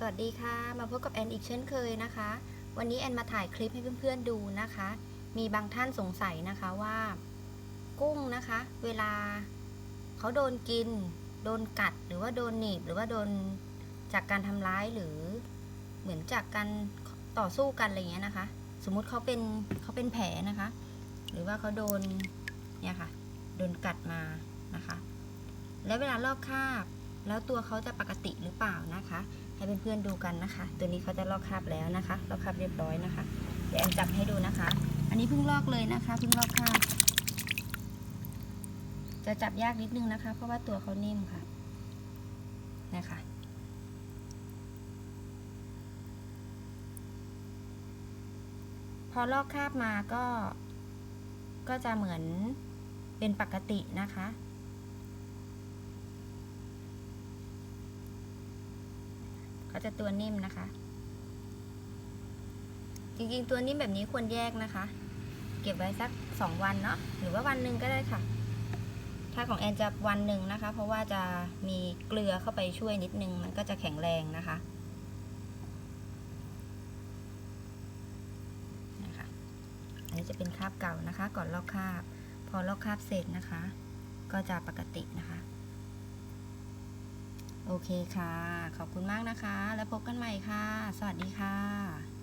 สวัสดีค่ะ มาพบกับแอนอีกเช่นเคยนะคะ วันนี้แอนมาถ่ายคลิปให้เพื่อนๆดูนะคะ มีบางท่านสงสัยนะคะว่า กุ้งนะคะ เวลาเขาโดนกิน โดนกัดหรือว่าโดนหนีบหรือว่าโดนจากการทำร้ายหรือเหมือนจากการต่อสู้กันอะไรอย่างเงี้ยนะคะ สมมุติเขาเป็นเขาเป็นแผลนะคะ หรือว่าเขาโดนเนี่ยค่ะโดนกัดมานะคะ แล้วเวลาลอกคาบ แล้วตัวเขาจะปกติหรือเปล่านะคะ ให้เพื่อนๆดูกันนะคะ ตัวนี้เขาจะลอกคราบแล้วนะคะ ลอกคราบเรียบร้อยนะคะ เดี๋ยวแอนจับให้ดูนะคะ อันนี้เพิ่งลอกเลยนะคะ เพิ่งลอกคราบ จะจับยากนิดนึงนะคะ เพราะว่าตัวเขานิ่มค่ะ นะคะพอลอกคราบมาก็ก็จะเหมือนเป็นปกตินะคะ เขาจะตัวนิ่มนะคะ จริงๆตัวนิ่มแบบนี้ควรแยกนะคะ เก็บไว้สักสองวันเนาะหรือว่าวันหนึ่งก็ได้ค่ะ ถ้าของแอนจะวันหนึ่งนะคะ เพราะว่าจะมีเกลือเข้าไปช่วยนิดนึงมันก็จะแข็งแรงนะคะนะคะอันนี้จะเป็นคราบเก่านะคะ ก่อนลอกคราบ พอลอกคราบเสร็จนะคะ ก็จะปกตินะคะ โอเคค่ะ ขอบคุณมากนะคะ แล้วพบกันใหม่ค่ะ สวัสดีค่ะ